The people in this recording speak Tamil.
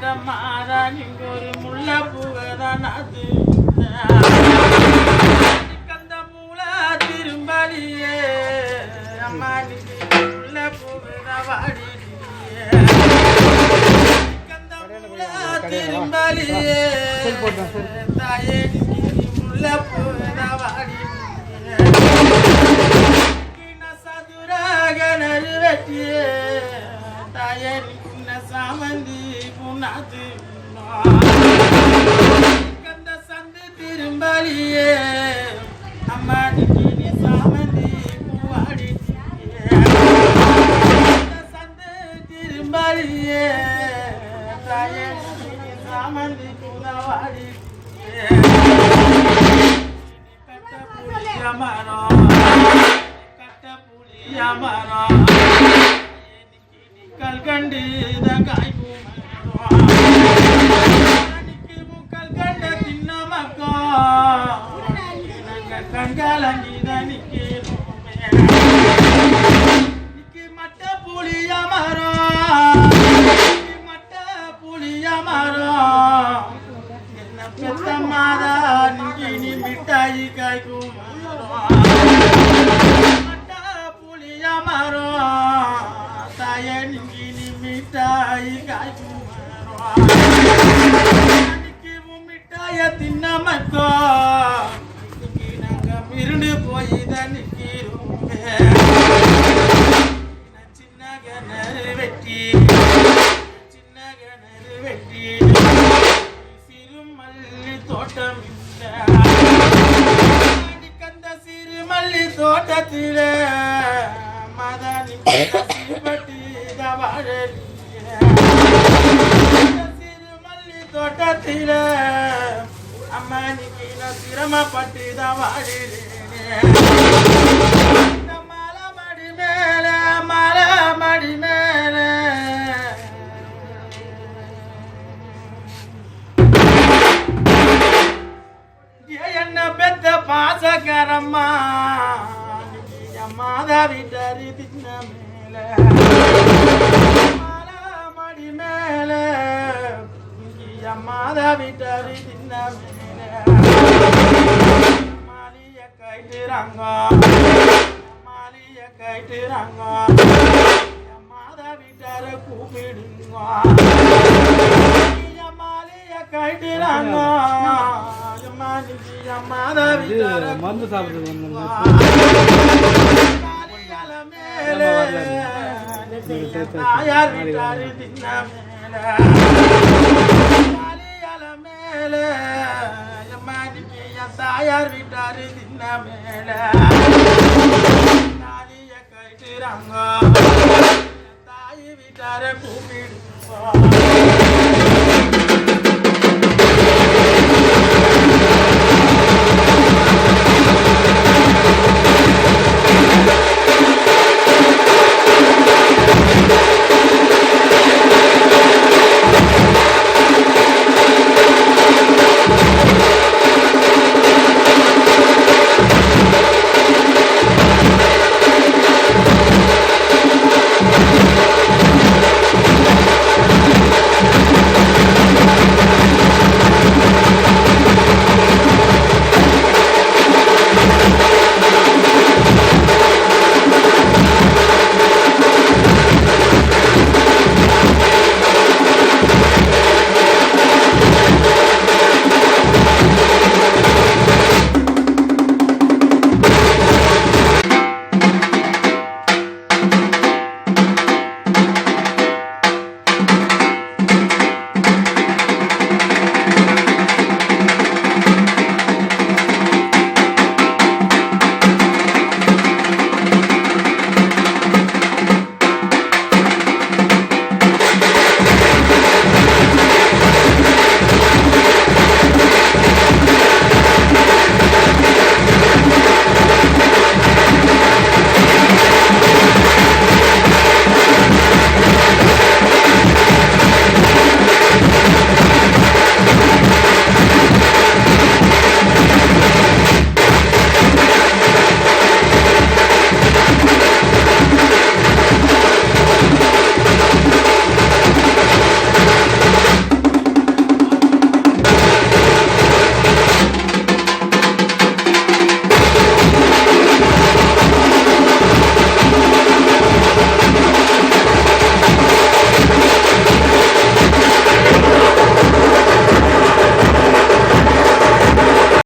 பெத்த மாறா நீங்க ஒரு முள்ள பூவதான் அது கந்த மூல திரும்பலியே அம்மா நீங்க முள்ள பூவதான் வாடி கந்த மூல திரும்பலியே தாயே நீங்க முள்ள வாடி திரும்பலியே அம்மா நீ சாமந்தி பூவாடி. சந்து திரும்பலியே தாயரி சாமந்தி பூவாடி. கட்ட கட்ட புளிய மரம் கல்கண்டு காய் கண்காலங்கித நிக்கி மட்ட புளிய மரம் தோட்டத்தில மதனி பட்டி சிறுமல்லி அம்மா நீ சிரமப்பட்டு தான் வாடினேன். பாசகரம்மா மாதவி தரி தின்ன மேல. மடி மேல. மாதவி தரி தின்ன மேல. மாலிய கைட்டுறாங்க மாலிய கைட்டுறாங்க மாதா வீட்டார கூப்பிடுங்க மாலிய கைட்டுறாங்க மாதா வீட்டார மருந்து சாப்பிடுறது வந்து காலியால மேலே தாயார் விட்டாரு சின்ன மேல. தாலிய கட்டுறாங்க தாய் விட்டார கூப்பிடுவோம்